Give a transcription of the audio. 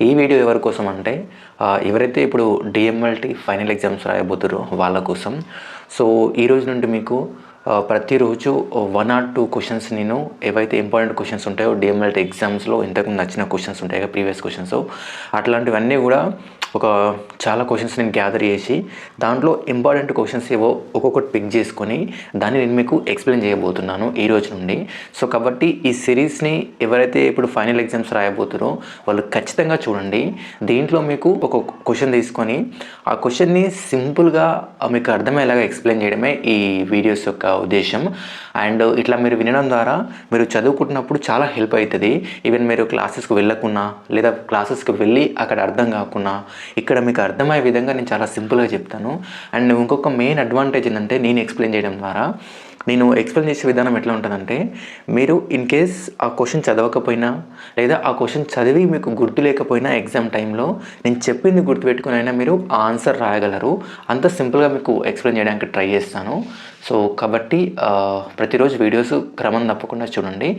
ఈ వీడియో ఎవరి కోసం అంటే ఎవరైతే ఇప్పుడు డిఎంఎల్టీ ఫైనల్ ఎగ్జామ్స్ రాయబోతారో వాళ్ళ కోసం. సో ఈ రోజు నుండి మీకు ప్రతిరోజు వన్ ఆర్ టూ క్వశ్చన్స్ నేను ఏవైతే ఇంపార్టెంట్ క్వశ్చన్స్ ఉంటాయో డిఎంఎల్టీ ఎగ్జామ్స్లో ఇంతకుముందు నచ్చిన క్వశ్చన్స్ ఉంటాయి కదా ప్రీవియస్ క్వశ్చన్స్ అట్లాంటివన్నీ కూడా ఒక చాలా క్వశ్చన్స్ నేను గ్యాదర్ చేసి దాంట్లో ఇంపార్టెంట్ క్వశ్చన్స్ ఏవో ఒక్కొక్కటి పిక్ చేసుకొని దాన్ని నేను మీకు ఎక్స్ప్లెయిన్ చేయబోతున్నాను ఈ రోజు నుండి. సో కాబట్టి ఈ సిరీస్ని ఎవరైతే ఇప్పుడు ఫైనల్ ఎగ్జామ్స్ రాయబోతారో వాళ్ళు ఖచ్చితంగా చూడండి. దీంట్లో మీకు ఒక క్వశ్చన్ తీసుకొని ఆ క్వశ్చన్ని సింపుల్గా మీకు అర్థమయ్యేలాగా ఎక్స్ప్లెయిన్ చేయడమే ఈ వీడియోస్ యొక్క ఉద్దేశం. అండ్ ఇట్లా మీరు వినడం ద్వారా మీరు చదువుకుంటున్నప్పుడు చాలా హెల్ప్ అవుతుంది. ఈవెన్ మీరు క్లాసెస్కి వెళ్ళకున్నా లేదా క్లాసెస్కి వెళ్ళి అక్కడ అర్థం కాకుండా ఇక్కడ మీకు అర్థమయ్యే విధంగా నేను చాలా సింపుల్గా చెప్తాను. అండ్ ఇంకొక మెయిన్ అడ్వాంటేజ్ ఏంటంటే నేను ఎక్స్ప్లెయిన్ చేయడం ద్వారా. నేను ఎక్స్ప్లెయిన్ చేసే విధానం ఎట్లా ఉంటుందంటే మీరు ఇన్ కేస్ ఆ క్వశ్చన్ చదవకపోయినా లేదా ఆ క్వశ్చన్ చదివి మీకు గుర్తు లేకపోయినా ఎగ్జామ్ టైంలో నేను చెప్పింది గుర్తుపెట్టుకుని అయినా మీరు ఆన్సర్ రాయగలరు. అంత సింపుల్గా మీకు ఎక్స్ప్లెయిన్ చేయడానికి ట్రై చేస్తాను. సో కాబట్టి ప్రతిరోజు వీడియోస్ క్రమం తప్పకుండా చూడండి.